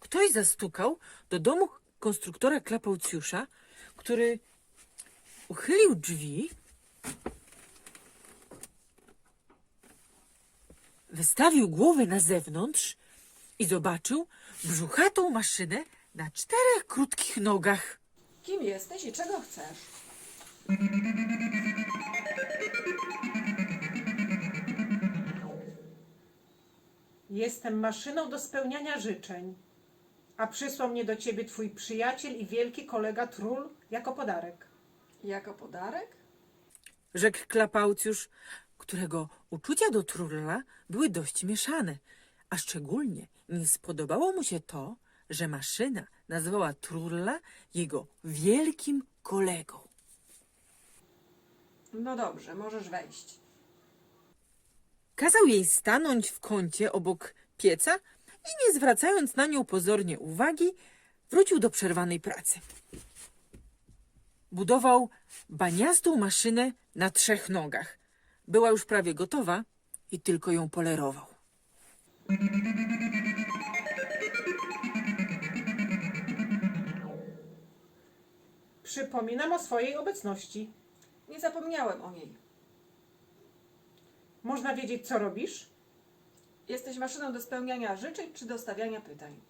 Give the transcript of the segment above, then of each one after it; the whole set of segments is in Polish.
Ktoś zastukał do domu konstruktora Klapałciusza, który uchylił drzwi, wystawił głowę na zewnątrz i zobaczył brzuchatą maszynę na czterech krótkich nogach. Kim jesteś i czego chcesz? Jestem maszyną do spełniania życzeń, a przysłał mnie do ciebie twój przyjaciel i wielki kolega Trul jako podarek. Jako podarek? Rzekł Klapałciusz, którego uczucia do Trulla były dość mieszane, a szczególnie nie spodobało mu się to, że maszyna nazwała Trulla jego wielkim kolegą. No dobrze, możesz wejść. Kazał jej stanąć w kącie obok pieca i nie zwracając na nią pozornie uwagi, wrócił do przerwanej pracy. Budował baniastą maszynę na trzech nogach. Była już prawie gotowa i tylko ją polerował. Przypominam o swojej obecności. Nie zapomniałem o niej. Można wiedzieć, co robisz? Jesteś maszyną do spełniania życzeń czy do stawiania pytań.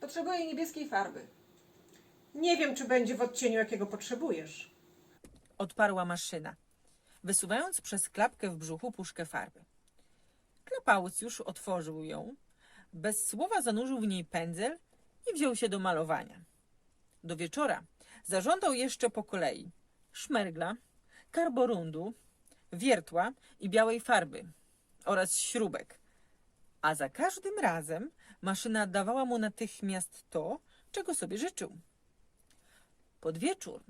Potrzebuję niebieskiej farby. Nie wiem, czy będzie w odcieniu, jakiego potrzebujesz. Odparła maszyna, wysuwając przez klapkę w brzuchu puszkę farby. Klapałciusz otworzył ją, bez słowa zanurzył w niej pędzel i wziął się do malowania. Do wieczora zażądał jeszcze po kolei szmergla, karborundu, wiertła i białej farby oraz śrubek. A za każdym razem maszyna dawała mu natychmiast to, czego sobie życzył. Pod wieczór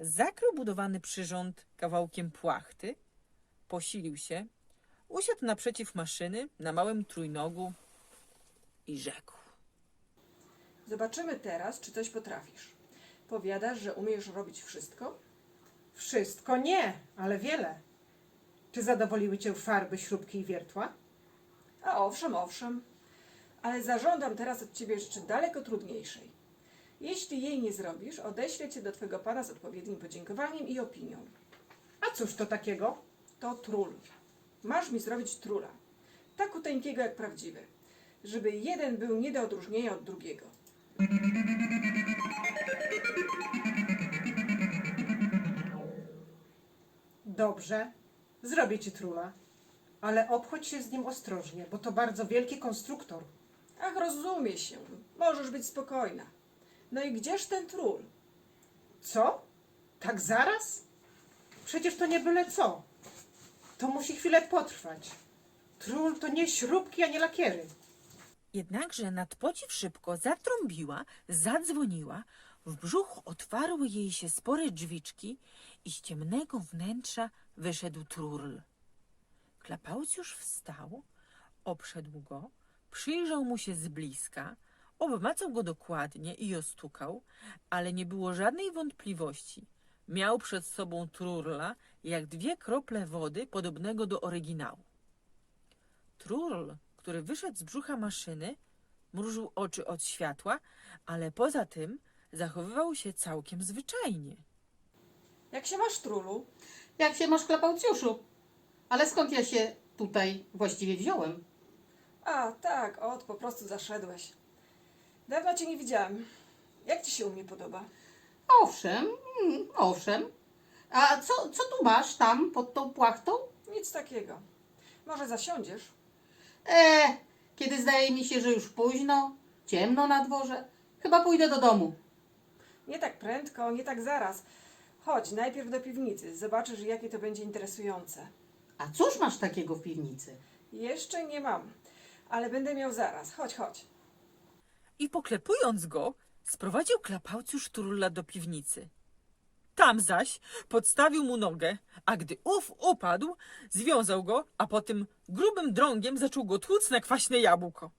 zakrył budowany przyrząd kawałkiem płachty, posilił się, usiadł naprzeciw maszyny na małym trójnogu i rzekł. Zobaczymy teraz, czy coś potrafisz. Powiadasz, że umiesz robić wszystko? Wszystko nie, ale wiele. Czy zadowoliły cię farby, śrubki i wiertła? A owszem, owszem. Ale zażądam teraz od ciebie rzeczy daleko trudniejszej. Jeśli jej nie zrobisz, odeślę cię do twego pana z odpowiednim podziękowaniem i opinią. A cóż to takiego? To trul. Masz mi zrobić trula. Tak uteńkiego jak prawdziwy. Żeby jeden był nie do odróżnienia od drugiego. Dobrze, zrobię ci trula. Ale obchodź się z nim ostrożnie, bo to bardzo wielki konstruktor. Ach, rozumie się. Możesz być spokojna. No i gdzież ten trul? Co? Tak zaraz? Przecież to nie byle co. To musi chwilę potrwać. Trul to nie śrubki, ani lakiery. Jednakże nadpociw szybko zatrąbiła, zadzwoniła, w brzuchu otwarły jej się spore drzwiczki i z ciemnego wnętrza wyszedł trurl. Klapałciusz wstał, obszedł go, przyjrzał mu się z bliska, obmacał go dokładnie i ostukał, ale nie było żadnej wątpliwości. Miał przed sobą trurla jak dwie krople wody podobnego do oryginału. Trurl, który wyszedł z brzucha maszyny, mrużył oczy od światła, ale poza tym zachowywał się całkiem zwyczajnie. Jak się masz, trulu? Jak się masz, Klapałciuszu? Ale skąd ja się tutaj właściwie wziąłem? A, tak, ot, po prostu zaszedłeś. Dawno cię nie widziałem. Jak ci się u mnie podoba? Owszem, mm, owszem. A co, co tu masz tam pod tą płachtą? Nic takiego. Może zasiądziesz? E, kiedy zdaje mi się, że już późno, ciemno na dworze, chyba pójdę do domu. Nie tak prędko, nie tak zaraz. Chodź, najpierw do piwnicy. Zobaczysz, jakie to będzie interesujące. A cóż masz takiego w piwnicy? Jeszcze nie mam, ale będę miał zaraz. Chodź, chodź. I poklepując go, sprowadził klapałciusz Trulla do piwnicy. Tam zaś podstawił mu nogę, a gdy ów upadł, związał go, a potem grubym drągiem zaczął go tłuc na kwaśne jabłko.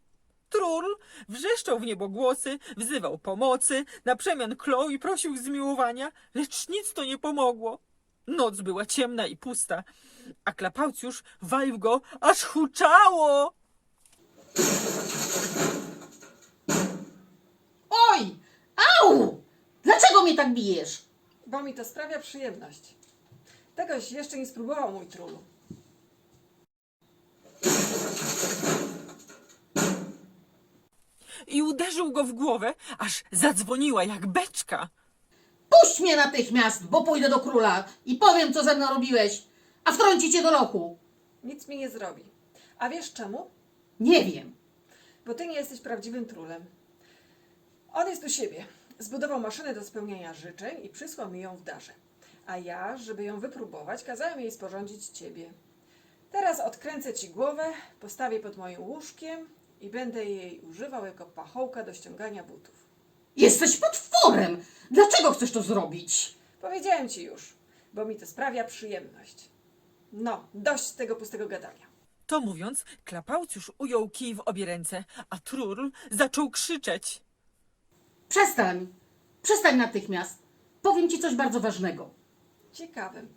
Trul wrzeszczał w niebogłosy, wzywał pomocy, na przemian klął i prosił zmiłowania, lecz nic to nie pomogło. Noc była ciemna i pusta, a klapałciusz walił go, aż huczało. Oj! Au! Dlaczego mnie tak bijesz? Bo mi to sprawia przyjemność. Tegoś jeszcze nie spróbował mój trulu. I uderzył go w głowę, aż zadzwoniła jak beczka. Puść mnie natychmiast, bo pójdę do króla i powiem, co ze mną robiłeś, a wtrąci cię do lochu. Nic mi nie zrobi. A wiesz czemu? Nie wiem. Bo ty nie jesteś prawdziwym trulem. On jest u siebie. Zbudował maszynę do spełniania życzeń i przysłał mi ją w darze. A ja, żeby ją wypróbować, kazałem jej sporządzić ciebie. Teraz odkręcę ci głowę, postawię pod moim łóżkiem i będę jej używał jako pachołka do ściągania butów. Jesteś potworem! Dlaczego chcesz to zrobić? Powiedziałem ci już, bo mi to sprawia przyjemność. No, dość tego pustego gadania. To mówiąc, klapałciusz ujął kij w obie ręce, a Trurl zaczął krzyczeć. Przestań! Przestań natychmiast! Powiem ci coś bardzo ważnego. Ciekawym.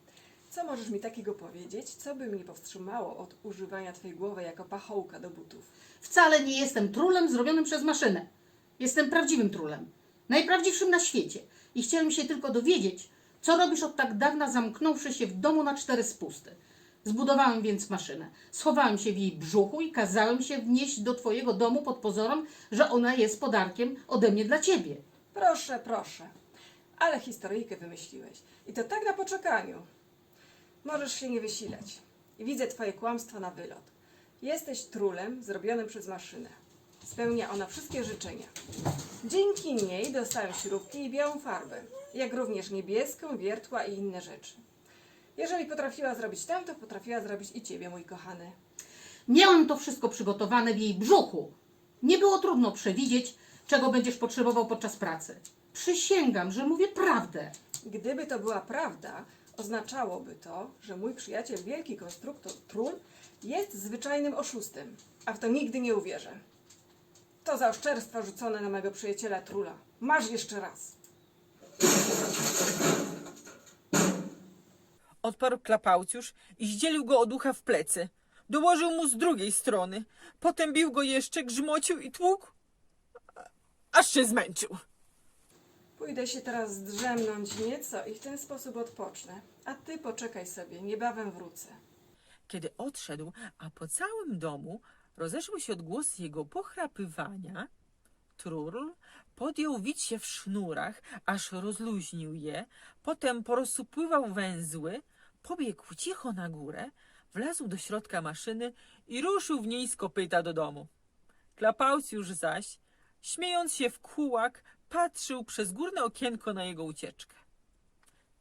Co możesz mi takiego powiedzieć, co by mnie powstrzymało od używania twojej głowy jako pachołka do butów? Wcale nie jestem trulem zrobionym przez maszynę. Jestem prawdziwym trulem. Najprawdziwszym na świecie. I chciałem się tylko dowiedzieć, co robisz od tak dawna zamknąwszy się w domu na cztery spusty. Zbudowałem więc maszynę. Schowałem się w jej brzuchu i kazałem się wnieść do twojego domu pod pozorem, że ona jest podarkiem ode mnie dla ciebie. Proszę, proszę. Ale historyjkę wymyśliłeś. I to tak na poczekaniu. Możesz się nie wysilać. Widzę twoje kłamstwo na wylot. Jesteś trulem zrobionym przez maszynę. Spełnia ona wszystkie życzenia. Dzięki niej dostałem śrubki i białą farbę, jak również niebieską, wiertła i inne rzeczy. Jeżeli potrafiła zrobić tamto, potrafiła zrobić i ciebie, mój kochany. Miałem to wszystko przygotowane w jej brzuchu. Nie było trudno przewidzieć, czego będziesz potrzebował podczas pracy. Przysięgam, że mówię prawdę. Gdyby to była prawda, oznaczałoby to, że mój przyjaciel, wielki konstruktor Trul, jest zwyczajnym oszustem, a w to nigdy nie uwierzę. To za oszczerstwa rzucone na mego przyjaciela Trula. Masz jeszcze raz. Odparł klapałciusz i zdzielił go od ucha w plecy. Dołożył mu z drugiej strony. Potem bił go jeszcze, grzmocił i tłukł, aż się zmęczył. Pójdę się teraz zdrzemnąć nieco i w ten sposób odpocznę. A ty poczekaj sobie, niebawem wrócę. Kiedy odszedł, a po całym domu rozeszły się odgłosy jego pochrapywania, Trurl podjął wić się w sznurach, aż rozluźnił je, potem porozsupływał węzły, pobiegł cicho na górę, wlazł do środka maszyny i ruszył w niej z kopyta do domu. Klapałciusz zaś, śmiejąc się w kółak, patrzył przez górne okienko na jego ucieczkę.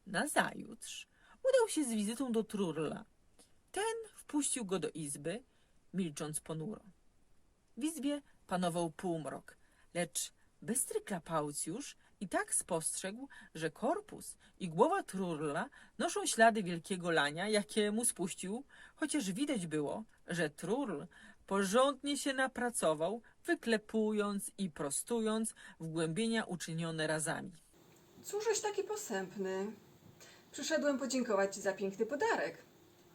Nazajutrz udał się z wizytą do Trurla. Ten wpuścił go do izby, milcząc ponuro. W izbie panował półmrok, lecz bystry klapałcjusz i tak spostrzegł, że korpus i głowa Trurla noszą ślady wielkiego lania, jakie mu spuścił, chociaż widać było, że Trurl porządnie się napracował, wyklepując i prostując wgłębienia uczynione razami. Cóżeś taki posępny? Przyszedłem podziękować ci za piękny podarek.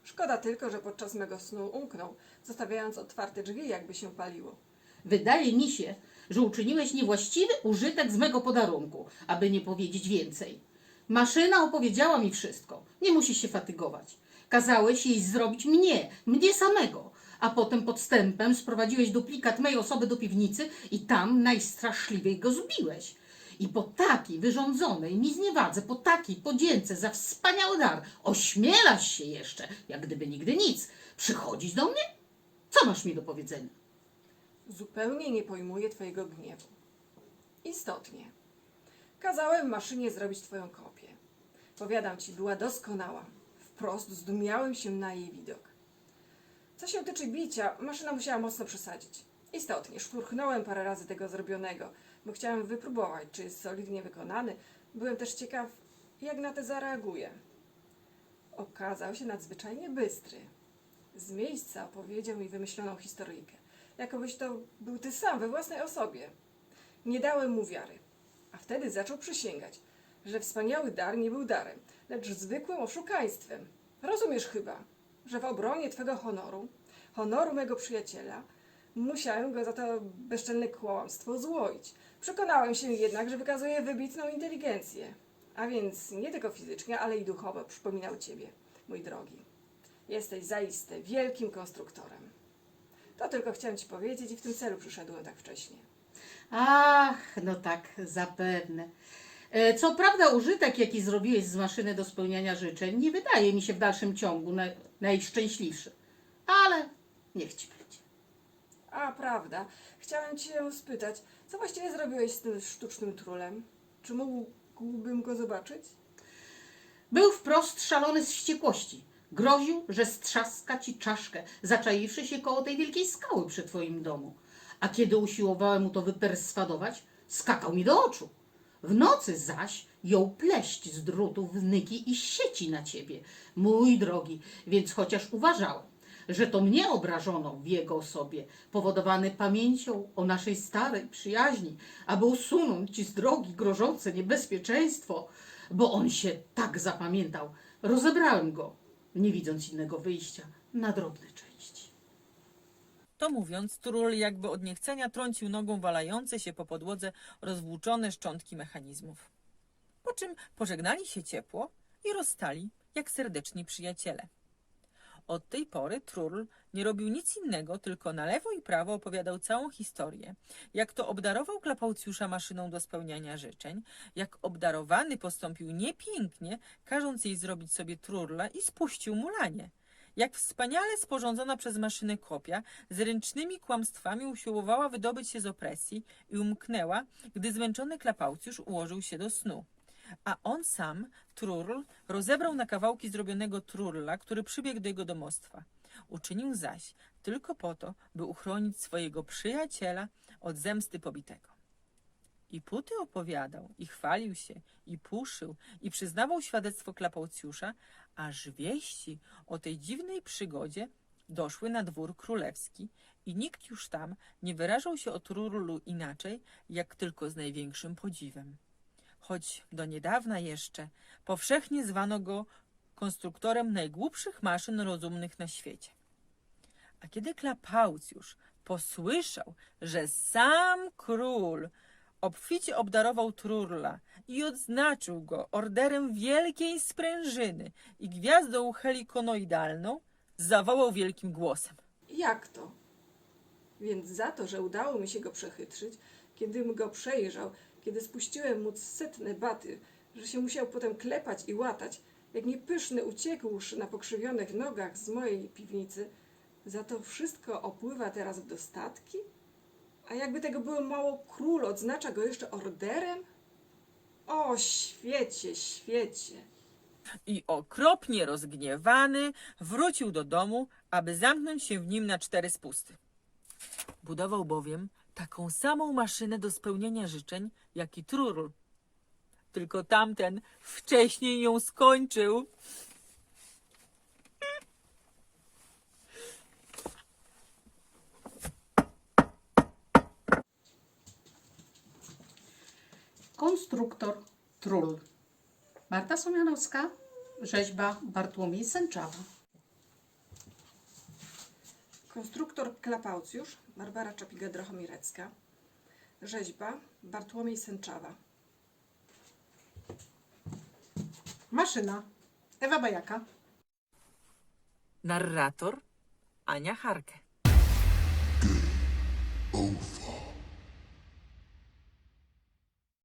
Szkoda tylko, że podczas mego snu umknął, zostawiając otwarte drzwi, jakby się paliło. Wydaje mi się, że uczyniłeś niewłaściwy użytek z mego podarunku, aby nie powiedzieć więcej. Maszyna opowiedziała mi wszystko. Nie musisz się fatygować. Kazałeś jej zrobić mnie, mnie samego, a potem podstępem sprowadziłeś duplikat mej osoby do piwnicy i tam najstraszliwiej go zbiłeś. I po takiej wyrządzonej mi zniewadze, po takiej podzięce za wspaniały dar, ośmielasz się jeszcze, jak gdyby nigdy nic, przychodzić do mnie? Co masz mi do powiedzenia? Zupełnie nie pojmuję twojego gniewu. Istotnie. Kazałem maszynie zrobić twoją kopię. Powiadam ci, była doskonała. Wprost zdumiałem się na jej widok. Co się tyczy bicia, maszyna musiała mocno przesadzić. Istotnie, szturchnąłem parę razy tego zrobionego, bo chciałem wypróbować, czy jest solidnie wykonany. Byłem też ciekaw, jak na te zareaguje. Okazał się nadzwyczajnie bystry. Z miejsca opowiedział mi wymyśloną historyjkę, jakobyś to był ty sam we własnej osobie. Nie dałem mu wiary, a wtedy zaczął przysięgać, że wspaniały dar nie był darem, lecz zwykłym oszukaństwem. Rozumiesz chyba, że w obronie twego honoru, honoru mego przyjaciela, musiałem go za to bezczelne kłamstwo złoić. Przekonałem się jednak, że wykazuje wybitną inteligencję, a więc nie tylko fizycznie, ale i duchowo przypominał ciebie, mój drogi. Jesteś zaiste wielkim konstruktorem. To tylko chciałem ci powiedzieć i w tym celu przyszedłem tak wcześnie. Ach, no tak, zapewne. E, Co prawda użytek, jaki zrobiłeś z maszyny do spełniania życzeń, nie wydaje mi się w dalszym ciągu na, najszczęśliwszy. Ale niech ci będzie. A, prawda. Chciałem cię spytać, co właściwie zrobiłeś z tym sztucznym trulem? Czy mógłbym go zobaczyć? Był wprost szalony z wściekłości. Groził, że strzaska ci czaszkę, zaczaiwszy się koło tej wielkiej skały przy twoim domu. A kiedy usiłowałem mu to wyperswadować, skakał mi do oczu. W nocy zaś jął pleść z drutów, wnyki i sieci na ciebie, mój drogi, więc chociaż uważałem, że to mnie obrażono w jego osobie, powodowany pamięcią o naszej starej przyjaźni, aby usunąć ci z drogi grożące niebezpieczeństwo, bo on się tak zapamiętał, rozebrałem go, nie widząc innego wyjścia, na drobne części. To mówiąc, Trul jakby od niechcenia trącił nogą walające się po podłodze rozwłóczone szczątki mechanizmów. Po czym pożegnali się ciepło i rozstali jak serdeczni przyjaciele. Od tej pory Trul nie robił nic innego, tylko na lewo i prawo opowiadał całą historię, jak to obdarował Klapaucjusza maszyną do spełniania życzeń, jak obdarowany postąpił niepięknie, każąc jej zrobić sobie trurla i spuścił mu lanie. Jak wspaniale sporządzona przez maszynę kopia z ręcznymi kłamstwami usiłowała wydobyć się z opresji i umknęła, gdy zmęczony Klapaucjusz ułożył się do snu. A on sam, Trurl, rozebrał na kawałki zrobionego Trurla, który przybiegł do jego domostwa. Uczynił zaś tylko po to, by uchronić swojego przyjaciela od zemsty pobitego. I puty opowiadał, i chwalił się, i puszył, i przyznawał świadectwo Klapaucjusza, aż wieści o tej dziwnej przygodzie doszły na dwór królewski i nikt już tam nie wyrażał się o Trurlu inaczej, jak tylko z największym podziwem. Choć do niedawna jeszcze powszechnie zwano go konstruktorem najgłupszych maszyn rozumnych na świecie. A kiedy Klapaucjusz posłyszał, że sam król obficie obdarował Trurla i odznaczył go orderem wielkiej sprężyny i gwiazdą helikonoidalną, zawołał wielkim głosem. Jak to? Więc za to, że udało mi się go przechytrzyć, kiedym go przejrzał, kiedy spuściłem mu setne baty, że się musiał potem klepać i łatać, jak niepyszny uciekłszy na pokrzywionych nogach z mojej piwnicy, za to wszystko opływa teraz w dostatki? A jakby tego było mało, król odznacza go jeszcze orderem? O, świecie, świecie! I okropnie rozgniewany wrócił do domu, aby zamknąć się w nim na cztery spusty. Budował bowiem taką samą maszynę do spełniania życzeń, jak i Trurl. Tylko tamten wcześniej ją skończył. Konstruktor Trull. Marta Somianowska, rzeźba Bartłomiej Sęczawa. Konstruktor Klapaucjusz, Barbara Czapiga-Drochomirecka. Rzeźba Bartłomiej Sęczawa. Maszyna. Ewa Bajaka. Narrator Ania Harke. over.